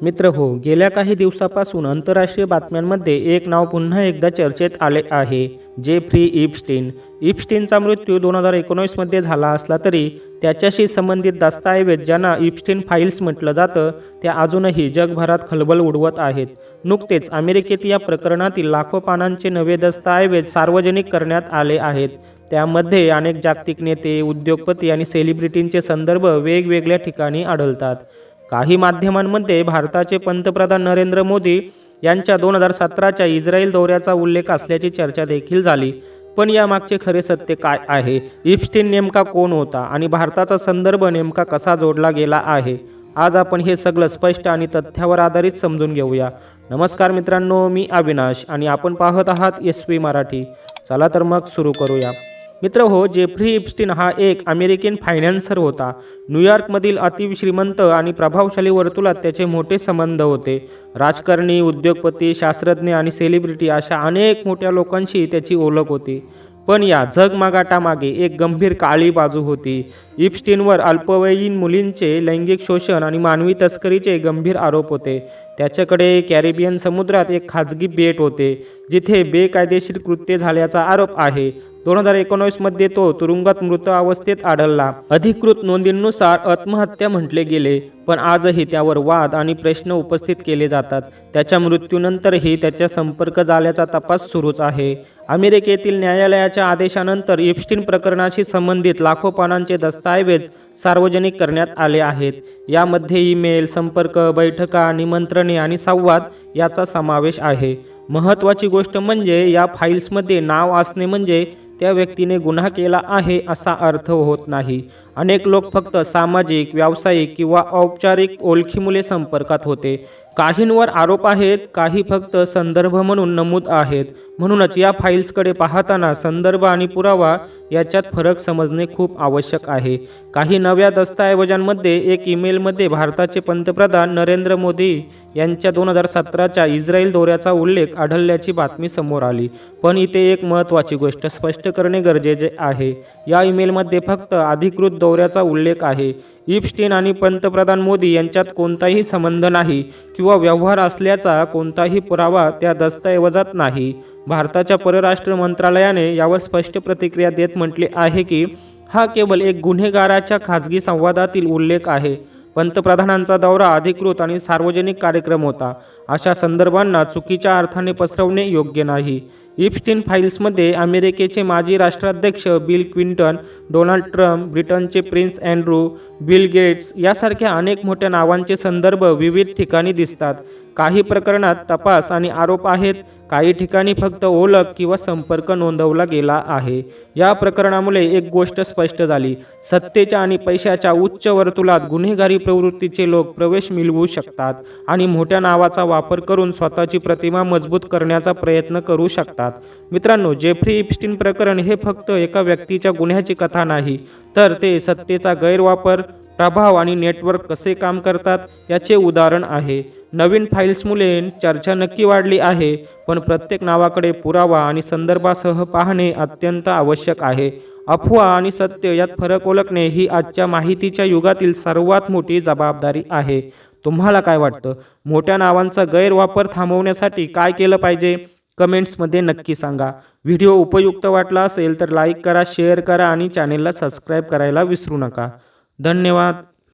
मित्र हो गेल्या काही दिवसापासून आंतरराष्ट्रीय बातम्यांमध्ये एक नाव पुन्हा एकदा चर्चेत आले आहे जेफ्री इप्स्टीन. इप्स्टीनचा मृत्यू दोन हजार एकोणीसमध्ये झाला असला तरी त्याच्याशी संबंधित दस्तऐवज ज्यांना इप्स्टीन फाईल्स म्हटलं जातं त्या अजूनही जगभरात खलबल उडवत आहेत. नुकतेच अमेरिकेत या प्रकरणातील लाखो पानांचे नवे दस्तऐवज सार्वजनिक करण्यात आले आहेत. त्यामध्ये अनेक जागतिक नेते उद्योगपती आणि सेलिब्रिटींचे संदर्भ वेगवेगळ्या ठिकाणी आढळतात. काही माध्यमांमध्ये भारताचे पंतप्रधान नरेंद्र मोदी यांच्या दोन हजार सतराच्या इस्रायल दौऱ्याचा उल्लेख असल्याची चर्चा देखील झाली. पण यामागचे खरे सत्य काय आहे? इप्स्टीन नेमका कोण होता? आणि भारताचा संदर्भ नेमका कसा जोडला गेला आहे? आज आपण हे सगळं स्पष्ट आणि तथ्यावर आधारित समजून घेऊया. नमस्कार मित्रांनो मी अविनाश आणि आपण पाहत आहात एस पी मराठी. चला तर मग सुरू करूया. मित्र हो जेफ्री इप्स्टीन हा एक अमेरिकन फायनान्सर होता. न्यूयॉर्कमधील अतिश्रीमंत आणि प्रभावशाली वर्तुळात त्याचे मोठे संबंध होते. राजकारणी उद्योगपती शास्त्रज्ञ आणि सेलिब्रिटी अशा अनेक मोठ्या लोकांशी त्याची ओळख होती. पण या जगमागाटामागे एक गंभीर काळी बाजू होती. इप्स्टीनवर अल्पवयीन मुलींचे लैंगिक शोषण आणि मानवी तस्करीचे गंभीर आरोप होते. त्याच्याकडे कॅरेबियन समुद्रात एक खाजगी बेट होते जिथे बेकायदेशीर कृत्य झाल्याचा आरोप आहे. दोन हजार एकोणीसमध्ये तो तुरुंगात मृत अवस्थेत आढळला. अधिकृत नोंदींनुसार आत्महत्या म्हटले गेले पण आजही त्यावर वाद आणि प्रश्न उपस्थित केले जातात. त्याच्या मृत्यूनंतरही त्याच्या संपर्क झाल्याचा तपास सुरूच आहे. अमेरिकेतील न्यायालयाच्या आदेशानंतर इप्स्टीन प्रकरणाशी संबंधित लाखो पानांचे दस्तऐवज सार्वजनिक करण्यात आले आहेत. यामध्ये ईमेल संपर्क बैठका निमंत्रणे आणि संवाद याचा समावेश आहे. महत्त्वाची गोष्ट म्हणजे या फाईल्समध्ये नाव असणे म्हणजे त्या व्यक्तीने गुन्हा केला आहे असा अर्थ होत नाही. अनेक लोक फक्त सामाजिक व्यावसायिक किंवा औपचारिक ओळखीमुळे संपर्कात होते. काहींवर आरोप आहेत काही फक्त संदर्भ म्हणून नमूद आहेत. म्हणूनच या फाईल्सकडे पाहताना संदर्भ आणि पुरावा याच्यात फरक समजणे खूप आवश्यक आहे. काही नव्या दस्तऐवजांमध्ये एक ईमेलमध्ये भारताचे पंतप्रधान नरेंद्र मोदी यांच्या दोन हजार सतराच्या इस्रायल दौऱ्याचा उल्लेख आढळल्याची बातमी समोर आली. पण इथे एक महत्त्वाची गोष्ट स्पष्ट करणे गरजेचे आहे. या ईमेलमध्ये फक्त अधिकृत दौऱ्याचा उल्लेख आहे. इप्स्टीन आणि पंतप्रधान मोदी यांच्यात कोणताही संबंध नाही किंवा व्यवहार असल्याचा कोणताही पुरावा त्या दस्तऐवजात नाही. भारताच्या परराष्ट्र मंत्रालयाने यावर स्पष्ट प्रतिक्रिया देत म्हटले आहे की हा केवळ एक गुन्हेगाराच्या खाजगी संवादातील उल्लेख आहे. पंतप्रधानांचा दौरा अधिकृत आणि सार्वजनिक कार्यक्रम होता. अशा संदर्भांना चुकीच्या अर्थाने पसरवणे योग्य नाही. इप्स्टीन फाईल्समध्ये अमेरिकेचे माजी राष्ट्राध्यक्ष बिल क्विंटन डोनाल्ड ट्रम्प ब्रिटनचे प्रिन्स अँड्रू बिल गेट्स यासारख्या अनेक मोठ्या नावांचे संदर्भ विविध ठिकाणी दिसतात. काही प्रकरणात तपास आणि आरोप आहेत. काही ठिकाणी फक्त ओळख किंवा संपर्क नोंदवला गेला आहे. या प्रकरणामुळे एक गोष्ट स्पष्ट झाली. सत्तेच्या आणि पैशाच्या उच्च वर्तुलात गुन्हेगारी प्रवृत्तीचे लोक प्रवेश मिळवू शकतात आणि मोठ्या नावाचा वापर करून स्वतःची प्रतिमा मजबूत करण्याचा प्रयत्न करू शकतात. मित्रांनो जेफ्री इप्स्टीन प्रकरण हे फक्त एका व्यक्तीच्या गुन्ह्याची कथा नाही तर ते सत्तेचा गैरवापर प्रभाव आणि नेटवर्क कसे काम करतात याचे उदाहरण आहे. नवीन फाईल्समुळे चर्चा नक्की वाढली आहे पण प्रत्येक नावाकडे पुरावा आणि संदर्भासह पाहणे अत्यंत आवश्यक आहे. अफवा आणि सत्य यात फरक ओळखणे ही आजच्या माहितीच्या युगातील सर्वात मोठी जबाबदारी आहे. तुम्हाला काय वाटतं? मोठ्या नावांचा गैरवापर थांबवण्यासाठी काय केलं पाहिजे? कमेंट्समध्ये नक्की सांगा. व्हिडिओ उपयुक्त वाटला असेल तर लाईक करा शेअर करा आणि चॅनेलला सबस्क्राईब करायला विसरू नका. धन्यवाद.